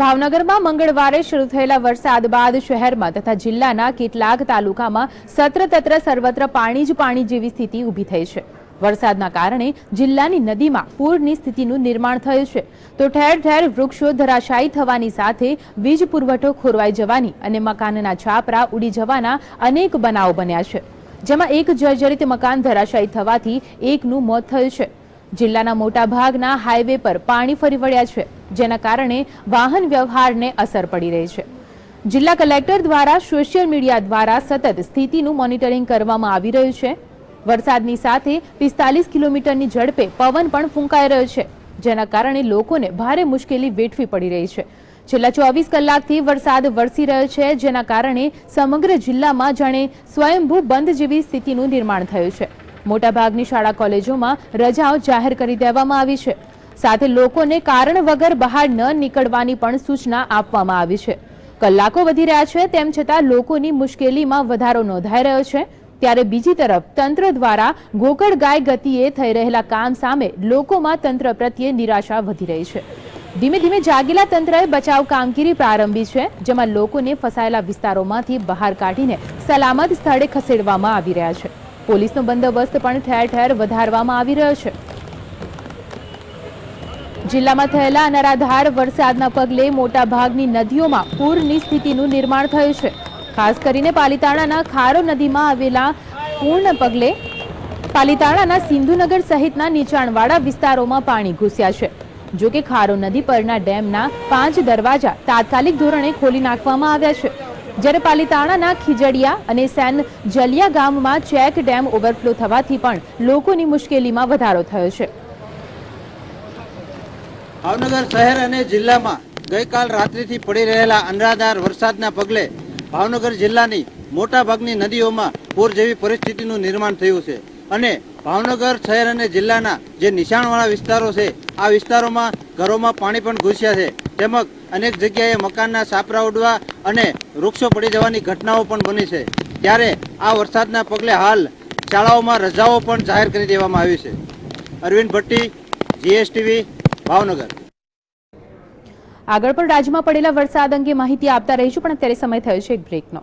ભાવનગરમાં મંગળવારે શરૂ થયેલા વરસાદ બાદ શહેરમાં તથા જિલ્લાના કેટલાક તાલુકામાં સત્ર તત્ર સર્વત્ર પાણી જ પાણી જેવી સ્થિતિ ઊભી થઈ છે. વરસાદના કારણે જિલ્લાની નદીમાં પૂરની સ્થિતિનું નિર્માણ થયું છે. તો ઠેર ઠેર વૃક્ષો ધરાશાયી થવાની સાથે વીજ પુરવઠો ખોરવાઈ જવાની અને મકાનના છાપરા ઉડી જવાના અનેક બનાવો બન્યા છે. જેમાં એક જર્જરિત મકાન ધરાશાયી થવાથી એકનું મોત થયું છે. જિલ્લાના મોટા ભાગના હાઈવે પર પાણી ફરી વળ્યા છે, જેના કારણે વાહન વ્યવહારને અસર પડી રહી છે. જિલ્લા કલેક્ટર દ્વારા સોશિયલ મીડિયા દ્વારા સતત સ્થિતિનું મોનિટરિંગ કરવામાં આવી રહ્યું છે. વરસાદની સાથે પિસ્તાલીસ કિલોમીટરની ઝડપે પવન પણ ફૂંકાઈ રહ્યો છે, જેના કારણે લોકોને ભારે મુશ્કેલી વેઠવી પડી રહી છે. છેલ્લા ચોવીસ કલાકથી વરસાદ વરસી રહ્યો છે, જેના કારણે સમગ્ર જિલ્લામાં જાણે સ્વયંભૂ બંધ જેવી સ્થિતિનું નિર્માણ થયું છે. મોટાભાગની શાળા કોલેજોમાં રજાઓ જાહેર કરી દેવામાં આવી છે. સાથે લોકોને કારણ વગર બહાર ન નીકળવાની પણ સૂચના આપવામાં આવી છે. કલાકો વધી રહ્યા છે, તેમ છતાં લોકોની મુશ્કેલીમાં વધારો નોંધાઈ રહ્યો છે. ત્યારે બીજી તરફ, તંત્ર દ્વારા ગોકળ ગાય ગતિએ થઈ રહેલા કામ સામે લોકોમાં તંત્ર પ્રત્યે નિરાશા વધી રહી છે. ધીમે ધીમે જાગેલા તંત્રએ બચાવ કામગીરી પ્રારંભી છે, જેમાં લોકોને ફસાયેલા વિસ્તારોમાંથી બહાર કાઢીને સલામત સ્થળે ખસેડવામાં આવી રહ્યા છે. પોલીસનો બંદોબસ્ત પણ ઠેર ઠેર વધારવામાં આવી રહ્યો છે. જિલ્લામાં થયેલા અનરાધાર વરસાદના પગલે મોટાભાગની નદીઓમાં પૂરની સ્થિતિનું નિર્માણ થયું છે. ખાસ કરીને પાલીતાણાના ખારો નદીમાં આવેલા પૂર્ણ પગલે પાલીતાણાના સિંધુનગર સહિતના નીચાણવાળા વિસ્તારોમાં પાણી ઘૂસ્યા છે. જોકે ખારો નદી પરના ડેમના પાંચ દરવાજા તાત્કાલિક ધોરણે ખોલી નાખવામાં આવ્યા છે. જ્યારે પાલીતાણાના ખીજડીયા અને સેન જલિયા ગામમાં ચેક ડેમ ઓવરફ્લો થવાથી પણ લોકોની મુશ્કેલીમાં વધારો થયો છે. ભાવનગર શહેર અને જિલ્લામાં ગઈકાલ રાત્રિથી પડી રહેલા અનરાધાર વરસાદના પગલે ભાવનગર જિલ્લાની મોટાભાગની નદીઓમાં પૂર જેવી પરિસ્થિતિનું નિર્માણ થયું છે અને ભાવનગર શહેર અને જિલ્લાના જે નિશાણવાળા વિસ્તારો છે, આ વિસ્તારોમાં ઘરોમાં પાણી પણ ઘૂસ્યા છે. તેમજ અનેક જગ્યાએ મકાનના સાપરા ઉડવા અને વૃક્ષો પડી જવાની ઘટનાઓ પણ બની છે. ત્યારે આ વરસાદના પગલે હાલ શાળાઓમાં રજાઓ પણ જાહેર કરી દેવામાં આવી છે. અરવિંદ ભટ્ટી, જીએસટીવી, ભાવનગર. આગળ પણ રાજ્યમાં પડેલા વરસાદ અંગે માહિતી આપતા રહીશું, પણ અત્યારે સમય થયો છે એક બ્રેકનો.